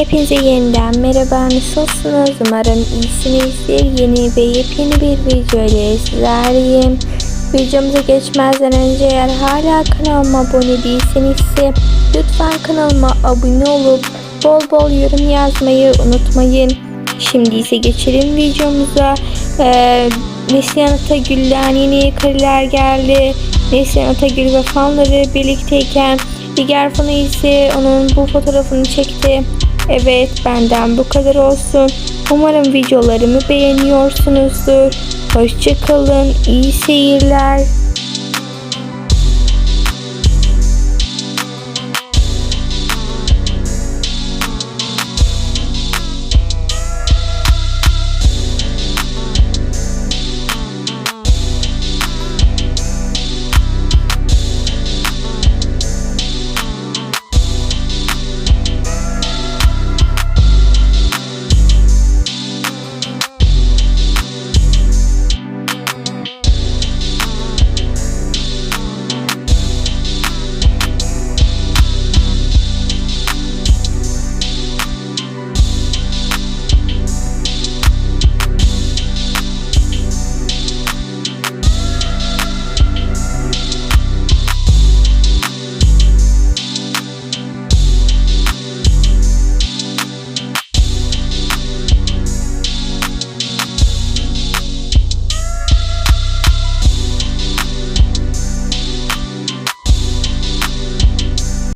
Hepinize yeniden merhaba nasılsınız? Umarım iyisinizdir. Yeni ve yepyeni bir video ile sizlerleyim. Videomuza geçmezden önce eğer hala kanalıma abone değilseniz ise lütfen kanalıma abone olup bol bol yorum yazmayı unutmayın. Şimdi ise geçelim videomuza. Ee, Neslihan Atagül'den yeni kariler geldi. Neslihan Atagül ve fanları birlikteyken Diğer fanı ise onun bu fotoğrafını çekti. Evet benden bu kadar olsun. Umarım videolarımı beğeniyorsunuzdur. Hoşçakalın. iyi seyirler.